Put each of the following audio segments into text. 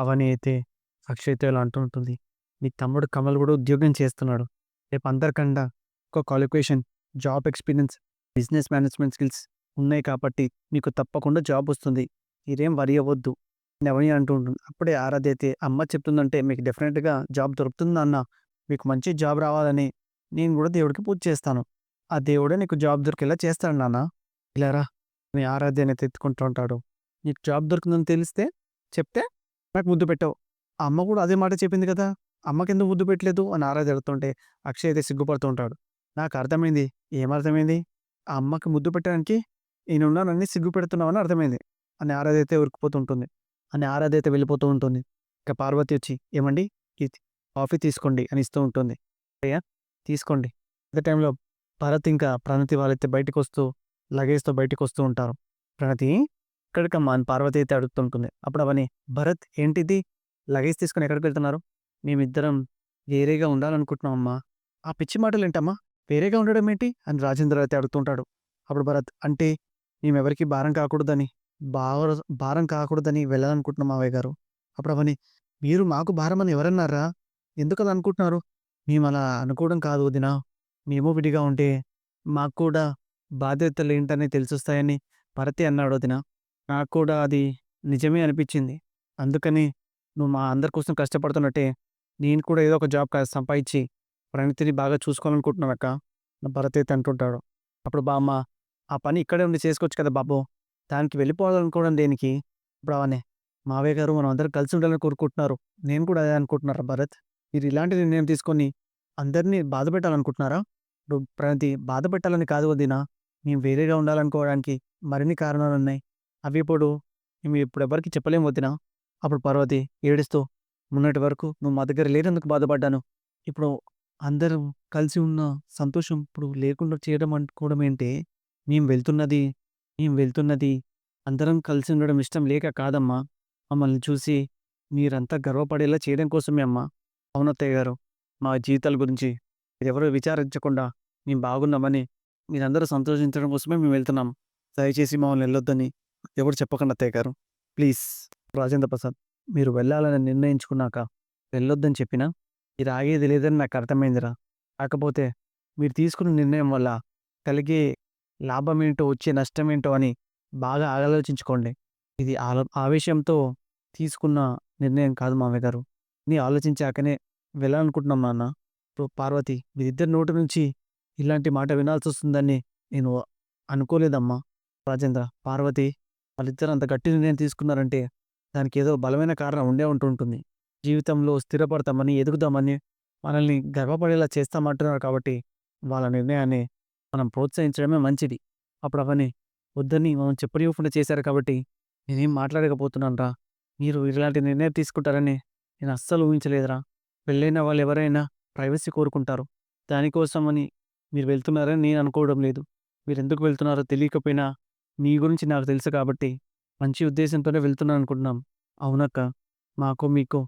అవని అయితే అక్షయ్‌తో ఇలా అంటూ ఉంటుంది. "మీ తమ్ముడు కమల్ కూడా ఉద్యోగం చేస్తున్నాడు. రేపు అందరికన్నా ఒక qualification, job experience, business management skills ఉన్నాయి కాబట్టి మీకు తప్పకుండా జాబ్ వస్తుంది. మీరేం వరి అవ్వద్దు" నేను అంటూ ఉంటుంది. అప్పుడే ఆరాధ్య అయితే అమ్మ చెప్తుందంటే మీకు డెఫినెట్గా జాబ్ దొరుకుతుంది అన్న మీకు మంచి జాబ్ రావాలని నేను కూడా దేవుడికి పూజ చేస్తాను. ఆ దేవుడే నీకు జాబ్ దొరికేలా చేస్తాడు నాన్న. ఇలా రా ఆరాధ్యని ఆరాధ్యనైతే ఎత్తుకుంటూ ఉంటాడు. "నీకు జాబ్ దొరుకుతుందని తెలిస్తే చెప్తే నాకు ముద్దు పెట్టావు. ఆ అమ్మ కూడా అదే మాట చెప్పింది కదా! అమ్మకెందుకు ముద్దు పెట్టలేదు" అని ఆరా అడుగుతుంటే అక్షయ్ అయితే సిగ్గుపడుతూ ఉంటాడు. "నాకు అర్థమైంది." "ఏమర్థమైంది?" "ఆ అమ్మకి ముద్దు పెట్టడానికి నేనున్నానని సిగ్గుపెడుతున్నావని అర్థమైంది" అని ఆరాధ అయితే ఉరికిపోతూ ఉంటుంది. అని ఆరాధ అయితే వెళ్ళిపోతూ ఉంటుంది. ఇక పార్వతి వచ్చి "ఏమండి ఇది కాఫీ తీసుకోండి" అని ఇస్తూ ఉంటుంది. "అయ్యా తీసుకోండి." అదే టైంలో భరత్ ఇంకా ప్రణతి వాళ్ళైతే బయటికొస్తూ లగేజ్‌తో బయటికొస్తూ ఉంటారు. "ప్రణతి ఎక్కడికమ్మా?" అని పార్వతి అయితే అడుగుతుంటుంది. అప్పుడు అవని "భరత్ ఏంటిది? లగేజ్ తీసుకొని ఎక్కడికి వెళ్తున్నారు?" "మేమిద్దరం వేరేగా ఉండాలనుకుంటున్నాం అమ్మా." "ఆ పిచ్చి మాటలు ఏంటమ్మా వేరేగా ఉండడం ఏంటి?" అని రాజేంద్ర అయితే అడుగుతుంటాడు. అప్పుడు భరత్ "అంటే మేమెవరికి భారం కాకూడదని, భార భారం కాకూడదని వెళ్ళాలనుకుంటున్నాం మావయ్య గారు." అప్పుడు అవని "మీరు మాకు భారం అని ఎవరన్నారా ఎందుకు ఎందుకలా అనుకుంటున్నారు?" మేము అలా అనుకోవడం కాదు వదినా. మేము విడిగా ఉంటే మాకు కూడా బాధ్యతలేంటని తెలిసొస్తాయని భరతి అన్నాడు వదినా. నాకు కూడా అది నిజమే అనిపించింది. అందుకని నువ్వు మా అందరి కోసం కష్టపడుతున్నట్టే నేను కూడా ఏదో ఒక జాబ్ సంపాదించి ప్రణితిని బాగా చూసుకోవాలనుకుంటున్నాను అక్క నా భరతైతే అంటుంటాడు. అప్పుడు బామ్మ "ఆ పని ఇక్కడే ఉండి చేసుకోవచ్చు కదా బాబు. దానికి వెళ్ళిపోవాలనుకోవడం దేనికి?" ఇప్పుడు అవనే "మావయ్య గారు మనం అందరం కలిసి ఉండాలని కోరుకుంటున్నారు. నేను కూడా అదే అనుకుంటున్నారా భరత్? మీరు ఇలాంటి నిర్ణయం తీసుకొని అందరిని బాధపెట్టాలనుకుంటున్నారా?" ఇప్పుడు ప్రణతి "బాధపెట్టాలని కాదు వదినా. మేము వేరేగా ఉండాలనుకోవడానికి మరిన్ని కారణాలు ఉన్నాయి అవి ఇప్పుడు మేము ఇప్పుడు ఎవరికి చెప్పలేము వదినా." అప్పుడు పార్వతి ఏడుస్తూ "మొన్నటి వరకు నువ్వు మా దగ్గర లేనందుకు బాధపడ్డాను. ఇప్పుడు అందరం కలిసి ఉన్న సంతోషం ఇప్పుడు లేకుండా చేయడం అనుకోవడం ఏంటే? మేము వెళ్తున్నది మేము వెళ్తున్నది అందరం కలిసి ఉండడం ఇష్టం లేక కాదమ్మా. మమ్మల్ని చూసి మీరంతా గర్వపడేలా చేయడం కోసమే అమ్మా. అవునత్తయ్య గారు. మా జీవితాల గురించి మీరెవరూ విచారించకుండా మేము బాగున్నామని మీరందరూ సంతోషించడం కోసమే మేము వెళ్తున్నాం. దయచేసి మమ్మల్ని వెళ్ళొద్దని ఎవరు చెప్పకుండా అత్తయ్య ప్లీజ్." రాజేంద్ర ప్రసాద్ "మీరు వెళ్ళాలని నిర్ణయించుకున్నాక వెళ్ళొద్దని చెప్పినా ఇది ఆగేది లేదని నాకు అర్థమైందిరా. కాకపోతే మీరు తీసుకున్న నిర్ణయం వల్ల కలిగే లాభమేంటో, వచ్చే నష్టమేంటో అని బాగా ఆలోచించుకోండి. ఇది ఆలో ఆవేశంతో తీసుకున్న నిర్ణయం కాదు మామయ్య గారు. నీ ఆలోచించాకనే వెళ్ళాలనుకుంటున్నాం నాన్న." ఇప్పుడు పార్వతి "మీరిద్దరి నోటి నుంచి ఇలాంటి మాట వినాల్సి వస్తుందని నేను అనుకోలేదమ్మా." రాజేంద్ర "పార్వతి వాళ్ళిద్దరూ అంత గట్టి నిర్ణయం తీసుకున్నారంటే దానికి ఏదో బలమైన కారణం ఉండే ఉంటుంటుంది. జీవితంలో స్థిరపడతామని, ఎదుగుదామని, మనల్ని గర్వపడేలా చేస్తామంటున్నారు కాబట్టి వాళ్ళ నిర్ణయాన్ని మనం ప్రోత్సహించడమే మంచిది." అప్పుడు అవన్నీ "వద్దని మనం చెప్పనివ్వకుండా చేశారు కాబట్టి నేనేం మాట్లాడకపోతున్నానురా. మీరు ఇలాంటి నిర్ణయం తీసుకుంటారని నేను అస్సలు ఊహించలేదురా. పెళ్ళైన వాళ్ళు ఎవరైనా ప్రైవసీ కోరుకుంటారు. దానికోసమని మీరు వెళ్తున్నారని నేను అనుకోవడం లేదు. మీరెందుకు వెళ్తున్నారో తెలియకపోయినా మీ గురించి నాకు తెలుసు కాబట్టి మంచి ఉద్దేశంతోనే వెళ్తున్నాననుకుంటున్నాం." "అవునక్క. మాకు, మీకు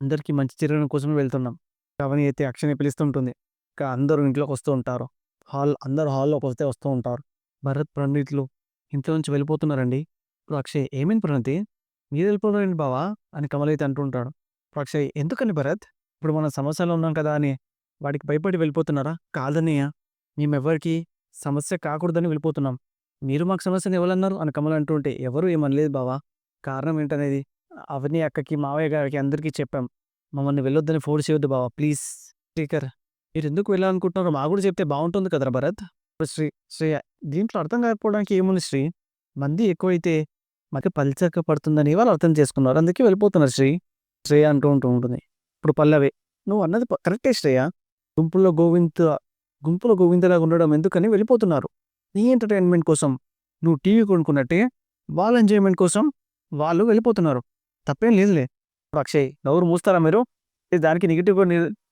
అందరికీ మంచి జరగడం కోసమే వెళ్తున్నాం." కవని అయితే అక్షని పిలుస్తుంటుంది. ఇక అందరూ ఇంట్లోకి వస్తూ ఉంటారు. హాల్ అందరూ హాల్‌లోకొస్తే వస్తూ ఉంటారు. భరత్, ప్రణీత్‌లు ఇంట్లో నుంచి వెళ్ళిపోతున్నారండి. ఇప్పుడు అక్షయ్ "ఏమైంది ప్రణతి? మీరు వెళ్ళిపోతున్నారేంటి బావా?" అని కమల్ అయితే ఇప్పుడు అక్షయ్ "ఎందుకని భరత్? ఇప్పుడు మనం సమస్యలో ఉన్నాం కదా అని వాడికి భయపడి వెళ్ళిపోతున్నారా?" "కాదన్నయ్య. మేమెవ్వరికీ సమస్య కాకూడదని వెళ్ళిపోతున్నాం. మీరు మాకు సమస్యను ఎవరన్నారు?" అని కమల్ అంటూ ఉంటే ఎవరు ఏమనలేదు బావా. కారణం ఏంటనేది అవని అక్కకి, మావయ్య గారికి అందరికీ చెప్పాం. మమ్మల్ని వెళ్ళొద్దని ఫోర్స్ చేయొద్దు బావా ప్లీజ్." "శ్రీకర్ మీరెందుకు వెళ్ళాలనుకుంటున్నారో మాకు కూడా చెప్తే బాగుంటుంది కదరా భరత్." శ్రీ శ్రేయ "దీంట్లో అర్థం కాకపోవడానికి ఏముంది శ్రీ. మంది ఎక్కువైతే మాకు పలిచక పడుతుందని వాళ్ళు అర్థం చేసుకున్నారు. అందుకే వెళ్ళిపోతున్నారు శ్రీ." శ్రేయ అంటూ ఉంటూ ఉంటుంది. ఇప్పుడు పల్లవి "నువ్వు అన్నది కరెక్టే శ్రేయ. గుంపులో గోవింద గుంపులో గోవిందలాగా ఉండడం ఎందుకని వెళ్ళిపోతున్నారు. నీ ఎంటర్‌టైన్‌మెంట్ కోసం నువ్వు టీవీ కొనుక్కున్నట్టే వాళ్ళ ఎంజాయ్‌మెంట్ కోసం వాళ్ళు వెళ్ళిపోతున్నారు. తప్పేం లేదులే." అక్షయ్ నవ్వురు మూస్తారా మీరు? దానికి నెగిటివ్గా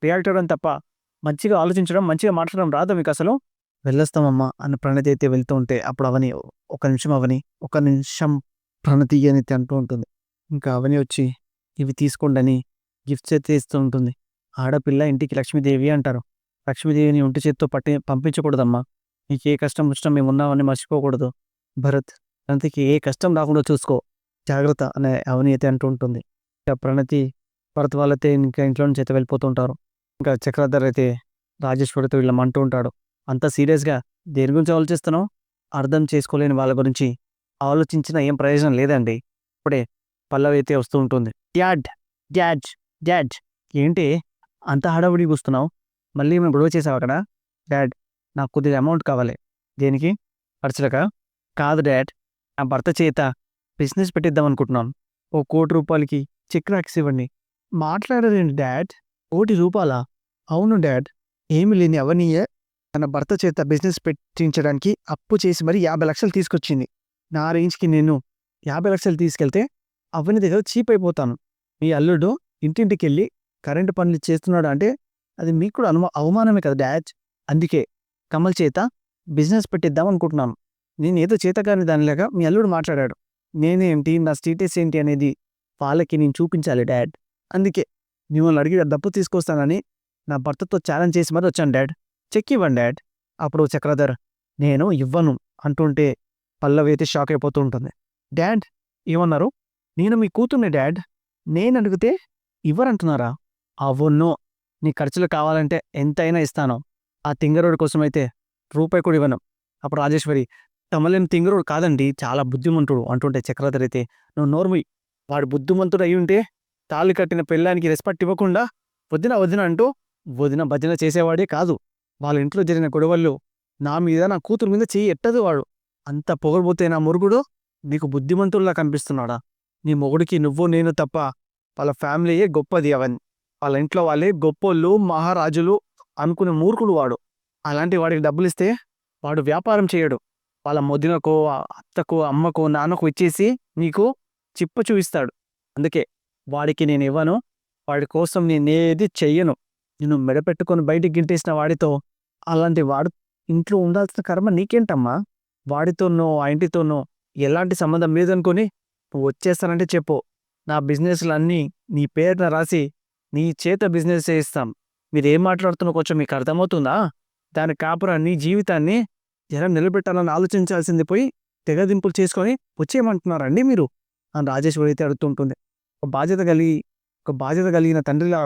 రియాక్ట్ అవ్వడం తప్ప మంచిగా ఆలోచించడం, మంచిగా మాట్లాడడం రాదా అసలు "వెళ్ళొస్తామమ్మా" అని ప్రణతి అయితే వెళ్తూ ఉంటే అప్పుడు అవని ఒక నిమిషం అవని, ఒక నిమిషం ప్రణతి" అని అయితే అంటూ ఉంటుంది. ఇంకా అవని వచ్చి "ఇవి తీసుకోండని" గిఫ్ట్స్ అయితే ఇస్తూ ఉంటుంది. "ఆడపిల్ల ఇంటికి లక్ష్మీదేవి అంటారు. లక్ష్మీదేవిని ఒంటి చేత్తో పట్టి పంపించకూడదమ్మా. నీకు ఏ కష్టం వచ్చినా మేము ఉన్నామని మర్చిపోకూడదు. భరత్ ప్రణతికి ఏ కష్టం రాకుండా చూసుకో. జాగ్రత్త" అనే అవని అయితే అంటూ ఉంటుంది. ఇంకా ప్రణతి భరత్ వాళ్ళైతే ఇంకా ఇంట్లో నుంచి అయితే వెళ్ళిపోతుంటారు. ఇంకా చక్రధర్ అయితే రాజేశ్వరితో వీళ్ళం అంటూ ఉంటాడు. అంత సీరియస్గా దేని గురించి ఆలోచిస్తున్నావు? అర్థం చేసుకోలేని వాళ్ళ గురించి ఆలోచించిన ఏం ప్రయోజనం లేదండి. ఇప్పుడే పల్లవి అయితే వస్తూ ఉంటుంది. డ్యాడ్ డ్యాడ్ డ్యాడ్ ఏంటి? అంత హడావుడి కూస్తున్నావు మళ్ళీ మేము గొడవ చేసావు అక్కడ? డాడ్ నాకు కొద్దిగా అమౌంట్ కావాలి. దేనికి? ఖర్చులక? కాదు డాడ్ నా భర్త చేత బిజినెస్ పెట్టిద్దాం అనుకుంటున్నాను. ఓ కోటి రూపాయలకి చెక్ రాక్స్ ఇవ్వండి. మాట్లాడరేంటి డాడ్? కోటి రూపాయలా? అవును డాడ్. ఏమి లేని అవనీయే తన భర్త చేత బిజినెస్ పెట్టించడానికి అప్పు చేసి మరి యాభై లక్షలు తీసుకొచ్చింది. నా రేంజ్కి నేను యాభై లక్షలు తీసుకెళ్తే అవని దగ్గర చీప్ అయిపోతాను. మీ అల్లుడు ఇంటింటికి వెళ్ళి కరెంటు పనులు చేస్తున్నాడు అంటే అది మీకు కూడా అవమానమే కదా డాడ్. అందుకే కమల్ చేత బిజినెస్ పెట్టిద్దాం అనుకుంటున్నాను. నేను ఏదో చేతకాని దానిలాగా మీ అల్లుడు మాట్లాడాడు. నేనేంటి నా స్టేటస్ ఏంటి అనేది వాళ్ళకి నేను చూపించాలి డాడ్. అందుకే మిమ్మల్ని అడిగి డబ్బు తీసుకొస్తానని నా భర్తతో ఛాలెంజ్ చేసి మరి వచ్చాను డాడ్. చెక్ ఇవ్వండి డాడ్. అప్పుడు చక్రధర్ నేను ఇవ్వను అంటుంటే పల్లవి అయితే షాక్ అయిపోతూ ఉంటుంది. డాడ్ ఏమన్నారు? నేను మీ కూతుర్ని డాడ్. నేను అడిగితే ఇవ్వరంటున్నారా? అవును నీ ఖర్చులు కావాలంటే ఎంతైనా ఇస్తాను. ఆ తింగరోడి కోసం అయితే రూపాయి కూడా ఇవ్వను. అప్పుడు రాజేశ్వరి తమలేం తింగరోడు కాదండి చాలా బుద్ధిమంతుడు అంటుంటే చక్రధర్ అయితే నువ్వు నోర్మి వాడు బుద్ధిమంతుడు అయి ఉంటే తాళి కట్టిన పెళ్ళానికి రెస్పెక్ట్ ఇవ్వకుండా వదిన వదిన అంటూ వదిన భజన చేసేవాడే కాదు. వాళ్ళ ఇంట్లో జరిగిన గొడవల్లో నా మీద నా కూతురు మీద చెయ్యి ఎట్టదు వాడు. అంత పొగరబోతే నా మురుగుడు నీకు బుద్ధిమంతుల్లా కనిపిస్తున్నాడా? నీ మొగుడికి నువ్వు నేను తప్ప వాళ్ళ ఫ్యామిలీయే గొప్పది అవన్నీ వాళ్ళ ఇంట్లో వాళ్ళే గొప్పోళ్ళు మహారాజులు అనుకునే మూర్ఖుడు వాడు. అలాంటి వాడికి డబ్బులు ఇస్తే వాడు వ్యాపారం చేయడు. వాళ్ళ మొదినకో అత్తకో అమ్మకో నాన్నకో ఇచ్చేసి నీకు చిప్ప చూపిస్తాడు. అందుకే వాడికి నేను ఇవ్వను. వాడి కోసం నేనేది చెయ్యను. నేను మెడపెట్టుకొని బయటికి గింటేసిన వాడితో అలాంటి వాడు ఇంట్లో ఉండాల్సిన కర్మ నీకేంటమ్మా? వాడితోనో ఆ ఇంటితోనో ఎలాంటి సంబంధం లేదనుకొని నువ్వు వచ్చేస్తానంటే చెప్పు. నా బిజినెస్లన్నీ నీ పేరున రాసి నీ చేత బిజినెస్ చేయిస్తాం. మీరు ఏం మాట్లాడుతున్నా కొంచెం మీకు అర్థమవుతుందా? దాని కాపురాన్ని జీవితాన్ని జనం నిలబెట్టాలని ఆలోచించాల్సింది పోయి తెగదింపులు చేసుకొని వచ్చేయమంటున్నారండి మీరు? అని రాజేశ్వరి అయితే అడుగుతుంటుంది ఒక బాధ్యత కలిగి ఒక బాధ్యత కలిగిన తండ్రిలా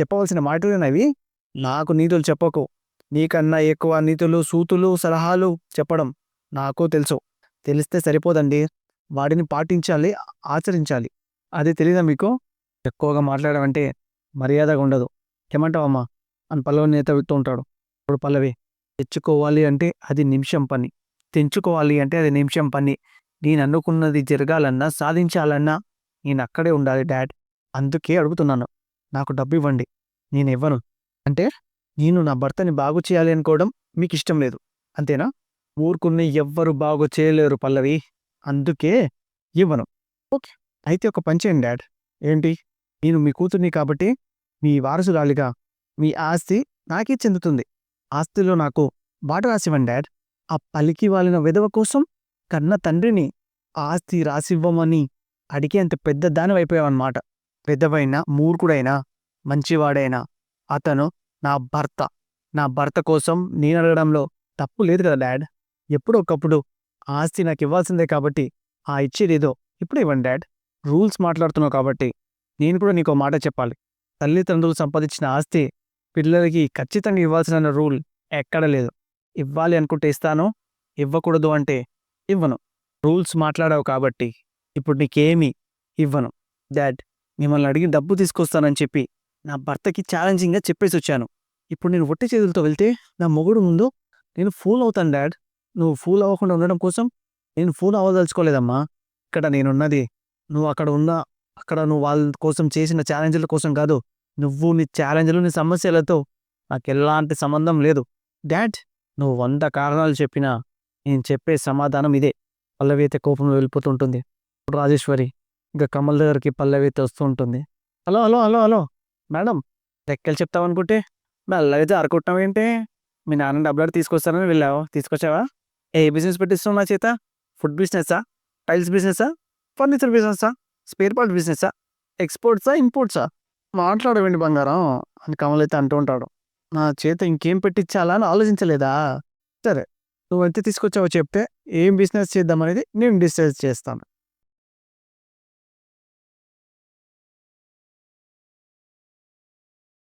చెప్పవలసిన మాటలేనవి నాకు నీతులు చెప్పకు. నీకన్నా ఎక్కువ నీతులు సూతులు సలహాలు చెప్పడం నాకు తెలుసు. తెలిస్తే సరిపోదండి. వాటిని పాటించాలి ఆచరించాలి. అది తెలియదా మీకు? ఎక్కువగా మాట్లాడమంటే మర్యాదగా ఉండదు. ఏమంటావమ్మా అని పల్లవి నేత విత్తూ ఉంటాడు. ఇప్పుడు పల్లవి తెచ్చుకోవాలి అంటే అది నిమిషం పని. తెంచుకోవాలి అంటే అది నిమిషం పని. నేను అనుకున్నది జరగాలన్నా సాధించాలన్నా నేను అక్కడే ఉండాలి డాడ్. అందుకే అడుగుతున్నాను. నాకు డబ్బు ఇవ్వండి. నేను ఇవ్వను. అంటే నేను నా భర్తని బాగు చేయాలి అనుకోవడం మీకు ఇష్టం లేదు. అంతేనా? ఊరుకుని ఎవ్వరు బాగు చేయలేరు పల్లవి. అందుకే ఇవ్వను. ఓకే. అయితే ఒక పని చేయండి డాడ్. ఏంటి? నేను మీ కూతుర్ని కాబట్టి మీ వారసురాలిగా మీ ఆస్తి నాకే చెందుతుంది. ఆస్తిలో నాకు బాట రాసివ్వండి డాడ్. ఆ పలికి వాలిన విధవ కోసం కన్న తండ్రిని ఆస్తి రాసివ్వమని అడిగేంత పెద్ద దానివైపోయావన్నమాట పెద్దవైనా మూర్ఖుడైనా మంచివాడైనా అతను నా భర్త. నా భర్త కోసం నేను అడగడంలో తప్పు లేదు కదా డాడ్. ఎప్పుడో ఒకప్పుడు ఆస్తి నాకు ఇవ్వాల్సిందే కాబట్టి ఆ ఇచ్చేదేదో ఇప్పుడు ఇవ్వండి డాడ్. రూల్స్ మాట్లాడుతున్నావు కాబట్టి నేను కూడా నీకో మాట చెప్పాలి. తల్లిదండ్రులు సంపాదించిన ఆస్తి పిల్లలకి ఖచ్చితంగా ఇవ్వాల్సిన రూల్ ఎక్కడ లేదు. ఇవ్వాలి అనుకుంటే ఇస్తాను ఇవ్వకూడదు అంటే ఇవ్వను. రూల్స్ మాట్లాడావు కాబట్టి ఇప్పుడు నీకేమి ఇవ్వను. డాడ్ మిమ్మల్ని అడిగి డబ్బు తీసుకొస్తానని చెప్పి నా భర్తకి ఛాలెంజింగ్గా చెప్పేసి వచ్చాను. ఇప్పుడు నేను ఒట్టి చేతులతో వెళ్తే నా మొగుడు ముందు నేను ఫూల్ అవుతాను డాడ్. నువ్వు ఫూల్ అవ్వకుండా ఉండడం కోసం నేను ఫూల్ అవ్వదలుచుకోలేదమ్మా. ఇక్కడ నేనున్నది నువ్వు అక్కడ ఉన్న అక్కడ నువ్వు వాళ్ళ కోసం చేసిన ఛాలెంజ్ల కోసం కాదు. నువ్వు నీ ఛాలెంజ్లు నీ సమస్యలతో నాకు ఎలాంటి సంబంధం లేదు. డాడ్ నువ్వు వంద కారణాలు చెప్పినా నేను చెప్పే సమాధానం ఇదే. పల్లవి అయితే కోపంలో వెళ్ళిపోతుంటుంది. రాజేశ్వరి ఇంకా కమల్ దగ్గరికి పల్లవి అయితే వస్తూ ఉంటుంది. Hello hello hello hello. Madam లెక్కలు చెప్తావనుకుంటే మెల్లగైతే అరుకుంటున్నావు ఏంటి? మీ నాన్న డబ్బులు తీసుకొస్తానని వెళ్ళావు. తీసుకొచ్చావా? ఏ బిజినెస్ పెట్టిస్తున్నావు నా చేత? ఫుడ్ బిజినెసా? టైల్స్ బిజినెసా? ఫర్నిచర్ బిజినెస్సా స్పేర్ పార్ట్ బిజినెసా? ఎక్స్పోర్ట్సా? ఇంపోర్ట్సా? మాట్లాడవండి బంగారం అని కమల్ అయితే అంటూ ఉంటాడు. నా చేత ఇంకేం పెట్టించాలా అని ఆలోచించలేదా? సరే నువ్వు ఎంత తీసుకొచ్చావో చెప్తే ఏం బిజినెస్ చేద్దాం అనేది నేను డిసైడ్ చేస్తాను.